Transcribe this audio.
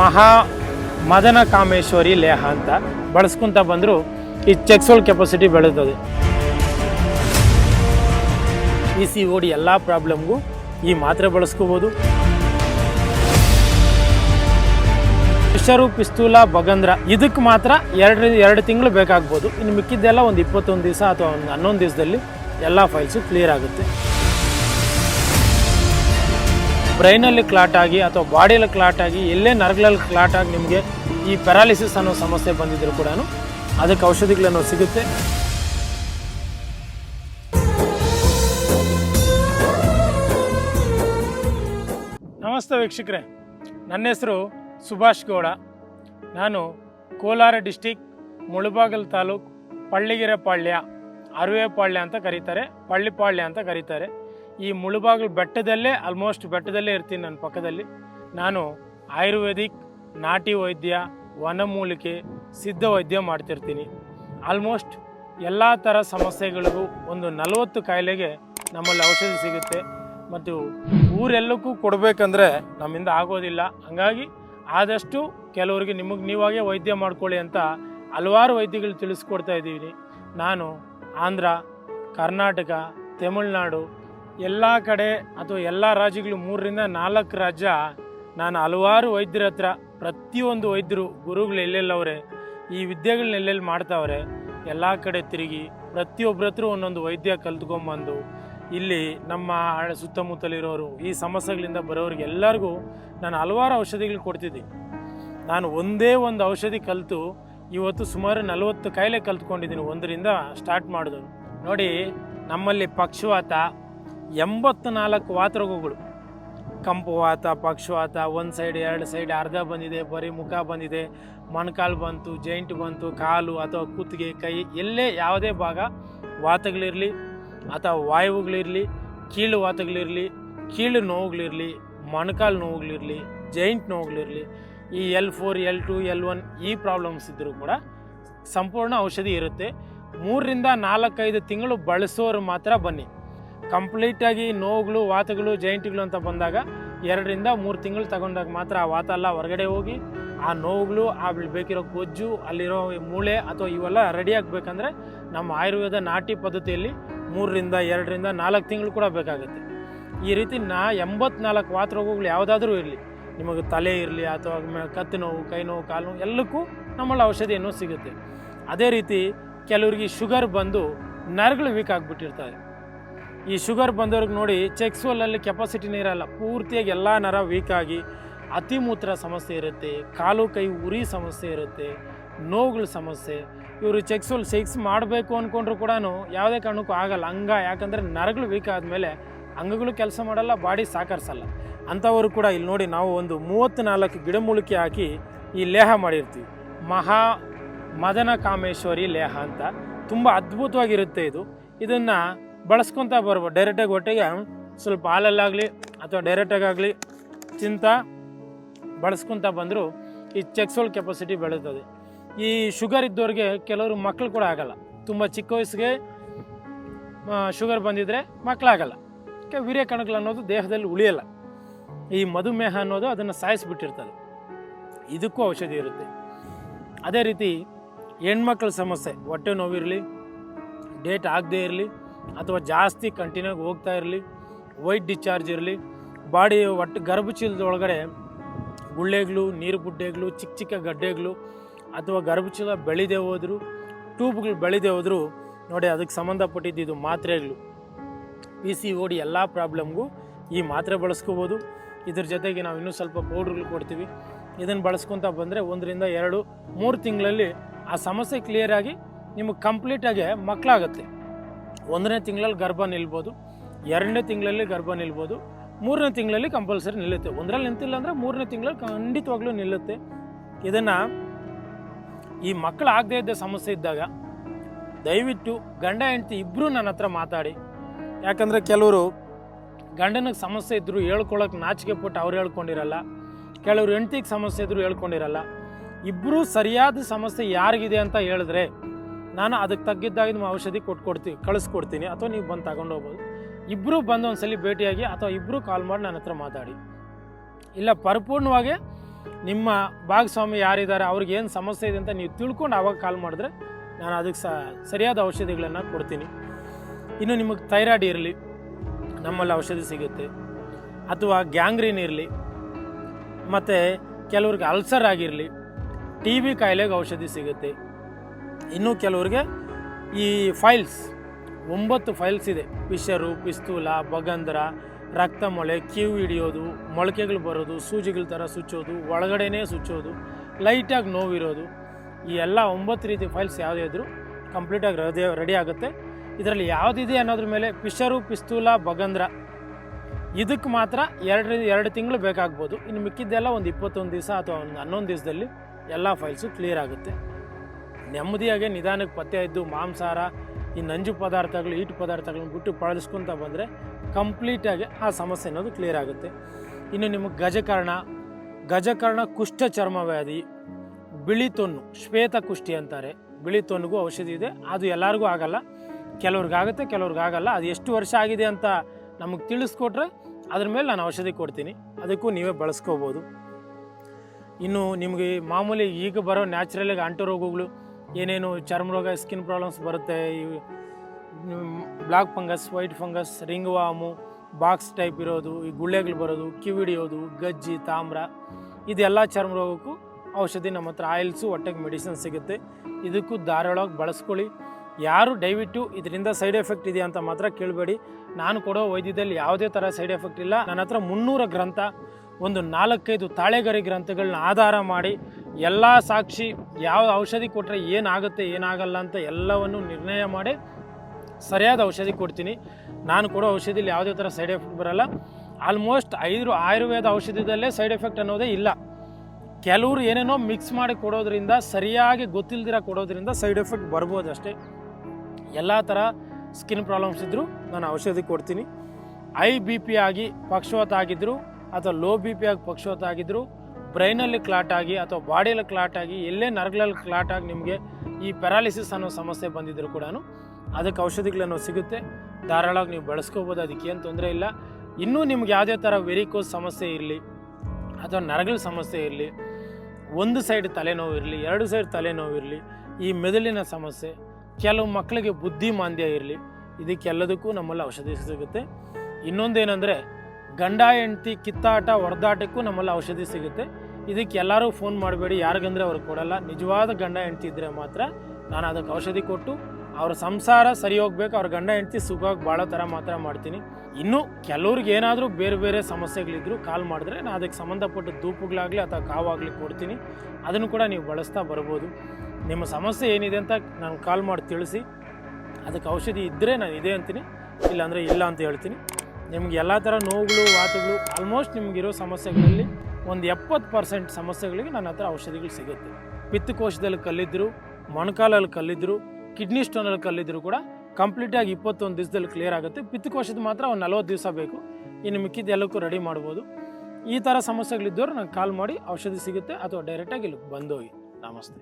ಮಹಾ ಮದನ ಕಾಮೇಶ್ವರಿ ಲೇಹ ಅಂತ ಬಳಸ್ಕೊಂತ ಬಂದರು, ಈ ಚೆಕ್ಸೋಲ್ ಕೆಪಾಸಿಟಿ ಬೆಳೀತದೆ ಇ ಸಿ ಓಡಿ ಎಲ್ಲ ಪ್ರಾಬ್ಲಮ್ಗೂ ಈ ಮಾತ್ರೆ ಬಳಸ್ಕೋಬೋದು. ಹುಷಾರು ಪಿಸ್ತೂಲ, ಬಗಂದ್ರ, ಇದಕ್ಕೆ ಮಾತ್ರ ಎರಡು ಎರಡು ತಿಂಗಳು ಬೇಕಾಗ್ಬೋದು. ಇನ್ನು ಮಿಕ್ಕಿದ್ದೆಲ್ಲ ಒಂದು ಇಪ್ಪತ್ತೊಂದು ದಿವಸ ಅಥವಾ ಒಂದು ಹನ್ನೊಂದು ದಿವಸದಲ್ಲಿ ಎಲ್ಲ ಫೈಲ್ಸು ಕ್ಲಿಯರ್ ಆಗುತ್ತೆ. ಬ್ರೈನಲ್ಲಿ ಕ್ಲಾಟ್ ಆಗಿ ಅಥವಾ ಬಾಡಿಯಲ್ಲಿ ಕ್ಲಾಟ್ ಆಗಿ, ಎಲ್ಲೇ ನರಗಳಲ್ಲಿ ಕ್ಲಾಟ್ ಆಗಿ ನಿಮಗೆ ಈ ಪ್ಯಾರಾಲಿಸಿಸ್ ಅನ್ನೋ ಸಮಸ್ಯೆ ಬಂದಿದ್ದರೂ ಕೂಡ ಅದಕ್ಕೆ ಔಷಧಿಗಳನ್ನು ಸಿಗುತ್ತೆ. ನಮಸ್ತೆ ವೀಕ್ಷಕರೇ. ನನ್ನ ಹೆಸರು ಸುಭಾಷ್ ಗೌಡ. ನಾನು ಕೋಲಾರ ಡಿಸ್ಟಿಕ್ ಮುಳುಬಾಗಲ್ ತಾಲೂಕು ಪಳ್ಳಿಗೆರೆ ಪಾಳ್ಯ ಅರುವೆಪಾಳ್ಯ ಅಂತ ಕರೀತಾರೆ ಪಳ್ಳಿಪಾಳ್ಯ ಅಂತ ಕರೀತಾರೆ. ಈ ಮುಳುಬಾಗಿಲು ಬೆಟ್ಟದಲ್ಲೇ ಆಲ್ಮೋಸ್ಟ್ ಬೆಟ್ಟದಲ್ಲೇ ಇರ್ತೀನಿ ನನ್ನ ಪಕ್ಕದಲ್ಲಿ. ನಾನು ಆಯುರ್ವೇದಿಕ್, ನಾಟಿ ವೈದ್ಯ ವನಮೂಲಿಕೆ ಸಿದ್ಧ ವೈದ್ಯ ಮಾಡ್ತಿರ್ತೀನಿ. ಆಲ್ಮೋಸ್ಟ್ ಎಲ್ಲ ಥರ ಸಮಸ್ಯೆಗಳಿಗೂ ಒಂದು ನಲವತ್ತು ಕಾಯಿಲೆಗೆ ನಮ್ಮಲ್ಲಿ ಔಷಧಿ ಸಿಗುತ್ತೆ. ಮತ್ತು ಊರೆಲ್ಲಕ್ಕೂ ಕೊಡಬೇಕಂದ್ರೆ ನಮ್ಮಿಂದ ಆಗೋದಿಲ್ಲ. ಹಂಗಾಗಿ ಆದಷ್ಟು ಕೆಲವರಿಗೆ ನಿಮಗೆ ನೀವಾಗೇ ವೈದ್ಯ ಮಾಡ್ಕೊಳ್ಳಿ ಅಂತ ಹಲವಾರು ವೈದ್ಯಗಳು ತಿಳಿಸ್ಕೊಡ್ತಾ ಇದ್ದೀವಿ. ನಾನು ಆಂಧ್ರ, ಕರ್ನಾಟಕ, ತಮಿಳ್ನಾಡು ಎಲ್ಲ ಕಡೆ ಅಥವಾ ಎಲ್ಲ ರಾಜ್ಯಗಳು ಮೂರರಿಂದ ನಾಲ್ಕು ರಾಜ್ಯ ನಾನು ಹಲವಾರು ವೈದ್ಯರ ಹತ್ರ ಪ್ರತಿಯೊಂದು ವೈದ್ಯರು, ಗುರುಗಳು ಎಲ್ಲೆಲ್ಲವ್ರೆ ಈ ವಿದ್ಯೆಗಳನ್ನ ಎಲ್ಲೆಲ್ಲಿ ಮಾಡ್ತಾವ್ರೆ, ಎಲ್ಲ ಕಡೆ ತಿರುಗಿ ಪ್ರತಿಯೊಬ್ಬರ ಹತ್ರ ಒಂದೊಂದು ವೈದ್ಯ ಕಲ್ತ್ಕೊಂಬಂದು ಇಲ್ಲಿ ನಮ್ಮ ಸುತ್ತಮುತ್ತಲಿರೋರು, ಈ ಸಮಸ್ಯೆಗಳಿಂದ ಬರೋರಿಗೆ ಎಲ್ಲರಿಗೂ ನಾನು ಹಲವಾರು ಔಷಧಿಗಳು ಕೊಡ್ತಿದ್ದೀನಿ ನಾನು ಒಂದೇ ಒಂದು ಔಷಧಿ ಕಲಿತು ಇವತ್ತು ಸುಮಾರು ನಲವತ್ತು ಕಾಯಿಲೆ ಕಲ್ತ್ಕೊಂಡಿದ್ದೀನಿ, ಒಂದರಿಂದ ಸ್ಟಾರ್ಟ್ ಮಾಡಿದ್ರು ನೋಡಿ, ನಮ್ಮಲ್ಲಿ ಪಕ್ಷವಾತ ಎಂಬತ್ತು ನಾಲ್ಕು ವಾತರೋಗಗಳು ಕಂಪವಾತ ಪಕ್ಷವಾತ ಒಂದು ಸೈಡ್ ಎರಡು ಸೈಡ್ ಅರ್ಧ ಬಂದಿದೆ, ಬರೀ ಮುಖ ಬಂದಿದೆ, ಮೊಣಕಾಲು ಬಂತು ಜೈಂಟ್ ಬಂತು, ಕಾಲು ಅಥವಾ ಕುತ್ತಿಗೆ ಕೈ, ಎಲ್ಲೇ ಯಾವುದೇ ಭಾಗ ವಾತಗಳಿರಲಿ ಅಥವಾ ವಾಯುಗಳಿರಲಿ, ಕೀಳು ವಾತಗಳಿರಲಿ, ಕೀಳು ನೋವುಗಳಿರಲಿ, ಮೊಣಕಾಲು ನೋವುಗಳಿರಲಿ ಜೈಂಟ್ ನೋವುಗಳಿರಲಿ, ಈ L four L two L one ಈ ಪ್ರಾಬ್ಲಮ್ಸ್ ಇದ್ದರೂ ಕೂಡ ಸಂಪೂರ್ಣ ಔಷಧಿ ಇರುತ್ತೆ. ಮೂರರಿಂದ ನಾಲ್ಕೈದು ತಿಂಗಳು ಬಳಸೋರು ಮಾತ್ರ ಬನ್ನಿ. ಕಂಪ್ಲೀಟಾಗಿ ನೋವುಗಳು, ವಾತಗಳು, ಜೈಂಟ್ಗಳು ಅಂತ ಬಂದಾಗ ಎರಡರಿಂದ ಮೂರು ತಿಂಗಳು ತಗೊಂಡಾಗ ಮಾತ್ರ ಆ ವಾತ ಎಲ್ಲ ಹೊರಗಡೆ ಹೋಗಿ, ಆ ನೋವುಗಳು, ಆ ಬೇಕಿರೋ ಗೊಜ್ಜು, ಅಲ್ಲಿರೋ ಮೂಳೆ ಅಥವಾ ಇವೆಲ್ಲ ರೆಡಿ ಆಗಬೇಕಂದ್ರೆ ನಮ್ಮ ಆಯುರ್ವೇದ ನಾಟಿ ಪದ್ಧತಿಯಲ್ಲಿ ಮೂರರಿಂದ ಎರಡರಿಂದ ನಾಲ್ಕು ತಿಂಗಳು ಕೂಡ ಬೇಕಾಗುತ್ತೆ. ಈ ರೀತಿ ನಾ ಎಂಬತ್ನಾಲ್ಕು ವಾತರೋಗಗಳು ಯಾವುದಾದ್ರೂ ಇರಲಿ. ನಿಮಗೆ ತಲೆ ಇರಲಿ ಅಥವಾ ಕತ್ತು ನೋವು, ಕೈ ನೋವು, ಕಾಲು ನೋವು ಎಲ್ಲಕ್ಕೂ ನಮ್ಮಲ್ಲಿ ಔಷಧಿಯನ್ನು ಸಿಗುತ್ತೆ. ಅದೇ ರೀತಿ ಕೆಲವರಿಗೆ ಶುಗರ್ ಬಂದು ನರಗಳು ವೀಕ್ ಆಗಿಬಿಟ್ಟಿರ್ತಾರೆ. ಈ ಶುಗರ್ ಬಂದವ್ರಿಗೆ ನೋಡಿ ಚೆಕ್ಸೋಲಲ್ಲಿ ಕೆಪಾಸಿಟಿನೇ ಇರಲ್ಲ. ಪೂರ್ತಿಯಾಗಿ ಎಲ್ಲ ನರ ವೀಕ್ ಆಗಿ ಅತಿಮೂತ್ರ ಸಮಸ್ಯೆ ಇರುತ್ತೆ, ಕಾಲು ಕೈ ಉರಿ ಸಮಸ್ಯೆ ಇರುತ್ತೆ, ನೋವುಗಳ ಸಮಸ್ಯೆ. ಇವರು ಚೆಕ್ಸೋಲ್ ಸೆಕ್ಸ್ ಮಾಡಬೇಕು ಅಂದ್ಕೊಂಡ್ರು ಕೂಡ ಯಾವುದೇ ಕಾರಣಕ್ಕೂ ಆಗಲ್ಲ. ಅಂಗ ಯಾಕಂದರೆ ನರಗಳು ವೀಕ್ ಆದಮೇಲೆ ಅಂಗಗಳು ಕೆಲಸ ಮಾಡಲ್ಲ ಬಾಡಿ ಸಾಕರಿಸಲ್ಲ. ಅಂಥವರು ಕೂಡ ಇಲ್ಲಿ ನೋಡಿ ನಾವು ಒಂದು ಮೂವತ್ತ್ನಾಲ್ಕು ಗಿಡಮೂಲಿಕೆ ಹಾಕಿ ಈ ಲೇಹ ಮಾಡಿರ್ತೀವಿ. ಮಹಾ ಮದನ ಕಾಮೇಶ್ವರಿ ಲೇಹ ಅಂತ. ತುಂಬ ಅದ್ಭುತವಾಗಿರುತ್ತೆ ಇದು. ಇದನ್ನು ಬಳಸ್ಕೊತ ಬರ್ಬೋದು. ಡೈರೆಕ್ಟಾಗಿ ಒಟ್ಟಿಗೆ ಸ್ವಲ್ಪ ಹಾಲಲ್ಲಾಗಲಿ ಅಥವಾ ಡೈರೆಕ್ಟಾಗಾಗಲಿ ಚಿಂತ ಬಳಸ್ಕೊತ ಬಂದರೂ ಈ ಚೆಕ್ಸೋಲ್ ಕೆಪಾಸಿಟಿ ಬೆಳೀತದೆ. ಈ ಶುಗರ್ ಇದ್ದವ್ರಿಗೆ ಕೆಲವರು ಮಕ್ಕಳು ಕೂಡ ಆಗಲ್ಲ. ತುಂಬ ಚಿಕ್ಕ ವಯಸ್ಸಿಗೆ ಶುಗರ್ ಬಂದಿದ್ದರೆ ಮಕ್ಕಳಾಗಲ್ಲ ವೀರ್ಯ ಕಣಗಳು ಅನ್ನೋದು ದೇಹದಲ್ಲಿ ಉಳಿಯಲ್ಲ. ಈ ಮಧುಮೇಹ ಅನ್ನೋದು ಅದನ್ನು ಸಾಯಿಸಿಬಿಟ್ಟಿರ್ತದೆ. ಇದಕ್ಕೂ ಔಷಧಿ ಇರುತ್ತೆ. ಅದೇ ರೀತಿ ಹೆಣ್ಮಕ್ಳ ಸಮಸ್ಯೆ, ಹೊಟ್ಟೆ ನೋವಿರಲಿ, ಡೇಟ್ ಆಗದೇ ಇರಲಿ ಅಥವಾ ಜಾಸ್ತಿ ಕಂಟಿನ್ಯೂ ಹೋಗ್ತಾ ಇರಲಿ ವೈಟ್ ಡಿಸ್ಚಾರ್ಜ್ ಇರಲಿ, ಬಾಡಿ ಒಟ್ಟು ಗರ್ಭಚೀಲದೊಳಗಡೆ ಗುಳ್ಳೆಗಳು ನೀರು ಗುಡ್ಡೆಗಳು ಚಿಕ್ಕ ಚಿಕ್ಕ ಗಡ್ಡೆಗಳು ಅಥವಾ ಗರ್ಭಚೀಲ ಬೆಳೆದೇ ಹೋದ್ರು ಟ್ಯೂಬ್ಗಳು ಬೆಳೆದೇ ಹೋದ್ರು, ನೋಡಿ ಅದಕ್ಕೆ ಸಂಬಂಧಪಟ್ಟಿದ್ದು ಇದು ಮಾತ್ರೆಗಳು ಪಿ ಸಿ ಓಡಿ ಎಲ್ಲ ಪ್ರಾಬ್ಲಮ್ಗೂ ಈ ಮಾತ್ರೆ ಬಳಸ್ಕೋಬೋದು. ಇದ್ರ ಜೊತೆಗೆ ನಾವು ಇನ್ನೂ ಸ್ವಲ್ಪ ಪೌಡ್ರ್ಗಳು ಕೊಡ್ತೀವಿ. ಇದನ್ನು ಬಳಸ್ಕೊತ ಬಂದರೆ ಒಂದರಿಂದ ಎರಡು, ಮೂರು ತಿಂಗಳಲ್ಲಿ ಆ ಸಮಸ್ಯೆ ಕ್ಲಿಯರ್ ಆಗಿ ನಿಮಗೆ ಕಂಪ್ಲೀಟಾಗಿ ಮಕ್ಕಳಾಗುತ್ತೆ. ಒಂದನೇ ತಿಂಗಳಲ್ಲಿ ಗರ್ಭ ನಿಲ್ಬೋದು, ಎರಡನೇ ತಿಂಗಳಲ್ಲಿ ಗರ್ಭ ನಿಲ್ಬೋದು, ಮೂರನೇ ತಿಂಗಳಲ್ಲಿ ಕಂಪಲ್ಸರಿ ನಿಲ್ಲುತ್ತೆ. ಒಂದರಲ್ಲಿ ನಿಂತಿಲ್ಲ ಅಂದರೆ ಮೂರನೇ ತಿಂಗಳಲ್ಲಿ ಖಂಡಿತವಾಗ್ಲೂ ನಿಲ್ಲುತ್ತೆ. ಇದನ್ನು ಈ ಮಕ್ಕಳು ಆಗದೇ ಇದ್ದ ಸಮಸ್ಯೆ ಇದ್ದಾಗ ದಯವಿಟ್ಟು ಗಂಡ, ಹೆಂಡತಿ ಇಬ್ಬರು ನನ್ನ ಹತ್ರ ಮಾತಾಡಿ. ಯಾಕಂದರೆ ಕೆಲವರು ಗಂಡನಿಗೆ ಸಮಸ್ಯೆ ಇದ್ದರೂ ಹೇಳ್ಕೊಳಕ್ಕೆ ನಾಚಿಕೆ ಪಟ್ಟು ಅವ್ರು ಹೇಳ್ಕೊಂಡಿರಲ್ಲ, ಕೆಲವರು ಹೆಂಡ್ತಿಗೆ ಸಮಸ್ಯೆ ಇದ್ದರೂ ಹೇಳ್ಕೊಂಡಿರಲ್ಲ ಇಬ್ಬರೂ ಸರಿಯಾದ ಸಮಸ್ಯೆ ಯಾರಿಗಿದೆ ಅಂತ ಹೇಳಿದ್ರೆ ನಾನು ಅದಕ್ಕೆ ತಗ್ಗಿದ್ದಾಗ ನಿಮ್ಮ ಔಷಧಿ ಕೊಟ್ಕೊಡ್ತೀನಿ ಕಳಿಸ್ಕೊಡ್ತೀನಿ. ಅಥವಾ ನೀವು ಬಂದು ತಗೊಂಡು ಹೋಗ್ಬೋದು. ಇಬ್ಬರು ಬಂದು ಒಂದ್ಸಲಿ ಭೇಟಿಯಾಗಿ ಅಥವಾ ಇಬ್ಬರು ಕಾಲ್ ಮಾಡಿ ನನ್ನ ಹತ್ರ ಮಾತಾಡಿ. ಇಲ್ಲ, ಪರಿಪೂರ್ಣವಾಗಿ ನಿಮ್ಮ ಭಾಗಸ್ವಾಮಿ ಯಾರಿದ್ದಾರೆ, ಅವ್ರಿಗೆ ಏನು ಸಮಸ್ಯೆ ಇದೆ ಅಂತ ನೀವು ತಿಳ್ಕೊಂಡು ಆವಾಗ ಕಾಲ್ ಮಾಡಿದ್ರೆ ನಾನು ಅದಕ್ಕೆ ಸ, ಸರಿಯಾದ ಔಷಧಿಗಳನ್ನು ಕೊಡ್ತೀನಿ. ಇನ್ನು ನಿಮಗೆ ಥೈರಾಯ್ಡ್ ಇರಲಿ, ನಮ್ಮಲ್ಲಿ ಔಷಧಿ ಸಿಗುತ್ತೆ. ಅಥವಾ ಗ್ಯಾಂಗ್ರೀನ್ ಇರಲಿ, ಮತ್ತು ಕೆಲವ್ರಿಗೆ ಅಲ್ಸರ್ ಆಗಿರಲಿ ಟಿ ಬಿ ಕಾಯಿಲೆಗೆ ಔಷಧಿ ಸಿಗುತ್ತೆ. ಇನ್ನು ಕೆಲವ್ರಿಗೆ ಈ ಫೈಲ್ಸ್ ಒಂಬತ್ತು ಫೈಲ್ಸ್ ಇದೆ. ಪಿಷರು ಪಿಸ್ತೂಲ, ಬಗಂದ್ರ, ರಕ್ತ ಮೊಳೆ, ಕಿವು ಹಿಡಿಯೋದು, ಮೊಳಕೆಗಳು ಬರೋದು, ಸೂಜಿಗಳ ಥರ ಸುಚ್ಚೋದು, ಒಳಗಡೆನೇ ಸುಚ್ಚೋದು ಲೈಟಾಗಿ ನೋವಿರೋದು. ಈ ಎಲ್ಲ ಒಂಬತ್ತು ರೀತಿ ಫೈಲ್ಸ್ ಯಾವುದೇ ಇದ್ದರೂ ಕಂಪ್ಲೀಟಾಗಿ ರೆಡಿ ರೆಡಿ ಆಗುತ್ತೆ. ಇದರಲ್ಲಿ ಯಾವುದಿದೆ ಅನ್ನೋದ್ರ ಮೇಲೆ ಪಿಷರು ಪಿಸ್ತೂಲ, ಬಗಂದ್ರ, ಇದಕ್ಕೆ ಮಾತ್ರ ಎರಡರಿಂದ ಎರಡು ತಿಂಗಳು ಬೇಕಾಗ್ಬೋದು. ಇನ್ನು ಮಿಕ್ಕಿದ್ದೆಲ್ಲ ಒಂದು ಇಪ್ಪತ್ತೊಂದು ದಿವಸ ಅಥವಾ ಒಂದು ಹನ್ನೊಂದು ದಿವಸದಲ್ಲಿ ಎಲ್ಲ ಫೈಲ್ಸು ಕ್ಲಿಯರ್ ಆಗುತ್ತೆ. ನೆಮ್ಮದಿಯಾಗಿ ನಿಧಾನಕ್ಕೆ ಪತ್ತೆ ಇದ್ದು ಮಾಂಸಾಹಾರ, ಈ ನಂಜು ಪದಾರ್ಥಗಳು, ಈಟು ಪದಾರ್ಥಗಳನ್ನ ಬಿಟ್ಟು ಬಳಸ್ಕೊತ ಬಂದರೆ ಕಂಪ್ಲೀಟಾಗಿ ಆ ಸಮಸ್ಯೆ ಅನ್ನೋದು ಕ್ಲಿಯರ್ ಆಗುತ್ತೆ. ಇನ್ನು ನಿಮಗೆ ಗಜಕರ್ಣ ಗಜಕರ್ಣ ಕುಷ್ಠ ಚರ್ಮ ವ್ಯಾಧಿ ಬಿಳಿ ತೊನ್ನು, ಶ್ವೇತ ಕುಷ್ಠಿ ಅಂತಾರೆ. ಬಿಳಿ ತೊನ್ನಿಗೂ ಔಷಧಿ ಇದೆ, ಅದು ಎಲ್ಲರಿಗೂ ಆಗಲ್ಲ. ಕೆಲವ್ರಿಗಾಗುತ್ತೆ, ಕೆಲವ್ರಿಗಾಗಲ್ಲ. ಅದು ಎಷ್ಟು ವರ್ಷ ಆಗಿದೆ ಅಂತ ನಮಗೆ ತಿಳಿಸ್ಕೊಟ್ರೆ ಅದ್ರ ಮೇಲೆ ನಾನು ಔಷಧಿ ಕೊಡ್ತೀನಿ. ಅದಕ್ಕೂ ನೀವೇ ಬಳಸ್ಕೋಬೋದು. ಇನ್ನು ನಿಮಗೆ ಮಾಮೂಲಿ ಈಗ ಬರೋ ನ್ಯಾಚುರಲಾಗಿ ಅಂಟು ರೋಗಗಳು ಏನೇನು ಚರ್ಮ ರೋಗ ಸ್ಕಿನ್ ಪ್ರಾಬ್ಲಮ್ಸ್ ಬರುತ್ತೆ black fungus white fungus ring worm box type ಇರೋದು, ಈ ಗುಳ್ಳೆಗಳು ಬರೋದು ಕಿವಿಡಿಯೋದು ಗಜ್ಜಿ, ತಾಮ್ರ, ಇದೆಲ್ಲ ಚರ್ಮ ರೋಗಕ್ಕೂ ಔಷಧಿ ನಮ್ಮ ಹತ್ರ ಆಯಿಲ್ಸು ಹೊಟ್ಟೆಗೆ ಮೆಡಿಸಿನ್ ಸಿಗುತ್ತೆ. ಇದಕ್ಕೂ ಧಾರಾಳವಾಗಿ ಬಳಸ್ಕೊಳ್ಳಿ. ಯಾರು ದಯವಿಟ್ಟು ಇದರಿಂದ ಸೈಡ್ ಎಫೆಕ್ಟ್ ಇದೆ ಅಂತ ಮಾತ್ರ ಕೇಳಬೇಡಿ. ನಾನು ಕೊಡೋ ವೈದ್ಯದಲ್ಲಿ ಯಾವುದೇ ಥರ ಸೈಡ್ ಎಫೆಕ್ಟ್ ಇಲ್ಲ. ನನ್ನ ಹತ್ರ ಮುನ್ನೂರ ಗ್ರಂಥ, ಒಂದು ನಾಲ್ಕೈದು ತಾಳೆಗರಿ ಗ್ರಂಥಗಳನ್ನ ಆಧಾರ ಮಾಡಿ ಎಲ್ಲ ಸಾಕ್ಷಿ ಯಾವ ಔಷಧಿ ಕೊಟ್ಟರೆ ಏನಾಗುತ್ತೆ, ಏನಾಗಲ್ಲ ಅಂತ ಎಲ್ಲವನ್ನು ನಿರ್ಣಯ ಮಾಡಿ ಸರಿಯಾದ ಔಷಧಿ ಕೊಡ್ತೀನಿ. ನಾನು ಕೊಡೋ ಔಷಧಿಲಿ ಯಾವುದೇ ಥರ ಸೈಡ್ ಎಫೆಕ್ಟ್ ಬರಲ್ಲ. ಆಲ್ಮೋಸ್ಟ್ ಐದು ಆಯುರ್ವೇದ ಔಷಧಿದಲ್ಲೇ ಸೈಡ್ ಎಫೆಕ್ಟ್ ಅನ್ನೋದೇ ಇಲ್ಲ. ಕೆಲವರು ಏನೇನೋ ಮಿಕ್ಸ್ ಮಾಡಿ ಕೊಡೋದ್ರಿಂದ, ಸರಿಯಾಗಿ ಗೊತ್ತಿಲ್ದಿರ ಕೊಡೋದ್ರಿಂದ ಸೈಡ್ ಎಫೆಕ್ಟ್ ಬರ್ಬೋದು ಅಷ್ಟೇ ಎಲ್ಲ ಥರ ಸ್ಕಿನ್ ಪ್ರಾಬ್ಲಮ್ಸ್ ಇದ್ದರೂ ನಾನು ಔಷಧಿ ಕೊಡ್ತೀನಿ. ಐ ಬಿ ಪಿ ಆಗಿ ಪಕ್ಷವಾತ ಆಗಿದ್ದರು ಅಥವಾ ಲೋ ಬಿ ಪಿ ಆಗಿ ಪಕ್ಷವಾತ ಆಗಿದ್ದರು ಬ್ರೈನಲ್ಲಿ ಕ್ಲಾಟ್ ಆಗಿ ಅಥವಾ ಬಾಡಿಯಲ್ಲಿ ಕ್ಲಾಟ್ ಆಗಿ, ಎಲ್ಲೇ ನರಗಳಲ್ಲಿ ಕ್ಲಾಟ್ ಆಗಿ ನಿಮಗೆ ಈ ಪ್ಯಾರಾಲಿಸಿಸ್ ಅನ್ನೋ ಸಮಸ್ಯೆ ಬಂದಿದ್ದರೂ ಕೂಡ ಅದಕ್ಕೆ ಔಷಧಿಗಳನ್ನು ಸಿಗುತ್ತೆ. ಧಾರಾಳವಾಗಿ ನೀವು ಬಳಸ್ಕೋಬೋದು, ಅದಕ್ಕೆ ಏನು ತೊಂದರೆ ಇಲ್ಲ. ಇನ್ನೂ ನಿಮ್ಗೆ ಯಾವುದೇ ಥರ ವೆರಿಕೋಸ್ ಸಮಸ್ಯೆ ಇರಲಿ ಅಥವಾ ನರಗಳ ಸಮಸ್ಯೆ ಇರಲಿ, ಒಂದು ಸೈಡ್ ತಲೆನೋವು ಇರಲಿ, ಎರಡು ಸೈಡ್ ತಲೆನೋವು ಇರಲಿ, ಈ ಮೆದುಳಿನ ಸಮಸ್ಯೆ, ಕೆಲವು ಮಕ್ಕಳಿಗೆ ಬುದ್ಧಿಮಾಂದ್ಯ ಇರಲಿ, ಇದಕ್ಕೆಲ್ಲದಕ್ಕೂ ನಮ್ಮಲ್ಲಿ ಔಷಧಿ ಸಿಗುತ್ತೆ. ಇನ್ನೊಂದೇನೆಂದರೆ ಗಂಡ, ಹೆಂಡತಿ, ಕಿತ್ತಾಟ, ಹೊಡೆದಾಟಕ್ಕೂ ನಮ್ಮಲ್ಲಿ ಔಷಧಿ ಸಿಗುತ್ತೆ. ಇದಕ್ಕೆ ಎಲ್ಲರೂ ಫೋನ್ ಮಾಡಬೇಡಿ. ಯಾರಿಗಂದ್ರೆ ಅವ್ರಿಗೆ ಕೊಡಲ್ಲ. ನಿಜವಾದ ಗಂಡ, ಹೆಂಡತಿ ಇದ್ದರೆ ಮಾತ್ರ ನಾನು ಅದಕ್ಕೆ ಔಷಧಿ ಕೊಟ್ಟು ಅವ್ರ ಸಂಸಾರ ಸರಿ ಹೋಗ್ಬೇಕು ಅವ್ರ ಗಂಡ, ಹೆಂಡತಿ ಸುಖವಾಗಿ ಭಾಳ ಥರ ಮಾತ್ರ ಮಾಡ್ತೀನಿ. ಇನ್ನು ಕೆಲವ್ರಿಗೆ ಏನಾದರೂ ಬೇರೆ ಬೇರೆ ಸಮಸ್ಯೆಗಳಿದ್ರು ಕಾಲ್ ಮಾಡಿದ್ರೆ ನಾನು ಅದಕ್ಕೆ ಸಂಬಂಧಪಟ್ಟ ಧೂಪುಗಳಾಗಲಿ ಅಥವಾ ಕಾವಾಗಲಿ ಕೊಡ್ತೀನಿ. ಅದನ್ನು ಕೂಡ ನೀವು ಬಳಸ್ತಾ ಬರ್ಬೋದು. ನಿಮ್ಮ ಸಮಸ್ಯೆ ಏನಿದೆ ಅಂತ ನಾನು ಕಾಲ್ ಮಾಡಿ ತಿಳಿಸಿ. ಅದಕ್ಕೆ ಔಷಧಿ ಇದ್ದರೆ ನಾನು ಇದೆ ಅಂತೀನಿ. ಇಲ್ಲಾಂದರೆ ಇಲ್ಲ ಅಂತ ಹೇಳ್ತೀನಿ. ನಿಮ್ಗೆ ಎಲ್ಲ ಥರ ನೋವುಗಳು, ವಾತಗಳು ಆಲ್ಮೋಸ್ಟ್ ನಿಮಗಿರೋ ಸಮಸ್ಯೆಗಳಲ್ಲಿ ಒಂದು ಎಪ್ಪತ್ತು ಪರ್ಸೆಂಟ್ ಸಮಸ್ಯೆಗಳಿಗೆ ನನ್ನ ಹತ್ರ ಔಷಧಿಗಳು ಸಿಗುತ್ತೆ. ಪಿತ್ತಕೋಶದಲ್ಲಿ ಕಲ್ಲಿದ್ದರು ಮೊಣಕಾಲಲ್ಲಿ ಕಲ್ಲಿದ್ದರು ಕಿಡ್ನಿ ಸ್ಟೋನಲ್ಲಿ ಕಲ್ಲಿದ್ದರೂ ಕೂಡ ಕಂಪ್ಲೀಟಾಗಿ ಇಪ್ಪತ್ತೊಂದು ದಿವಸದಲ್ಲಿ ಕ್ಲಿಯರ್ ಆಗುತ್ತೆ. ಪಿತ್ತಕೋಶದ ಮಾತ್ರ ಒಂದು ನಲ್ವತ್ತು ದಿವಸ ಬೇಕು. ಇನ್ನು ಮಿಕ್ಕಿದ ಎಲ್ಲಕ್ಕೂ ರೆಡಿ ಮಾಡ್ಬೋದು. ಈ ಥರ ಸಮಸ್ಯೆಗಳಿದ್ದವರು ನಂಗೆ ಕಾಲ್ ಮಾಡಿ ಔಷಧಿ ಸಿಗುತ್ತೆ ಅಥವಾ ಡೈರೆಕ್ಟಾಗಿ ಇಲ್ಲಿಗೆ ಬಂದೋಗಿ ನಮಸ್ತೆ.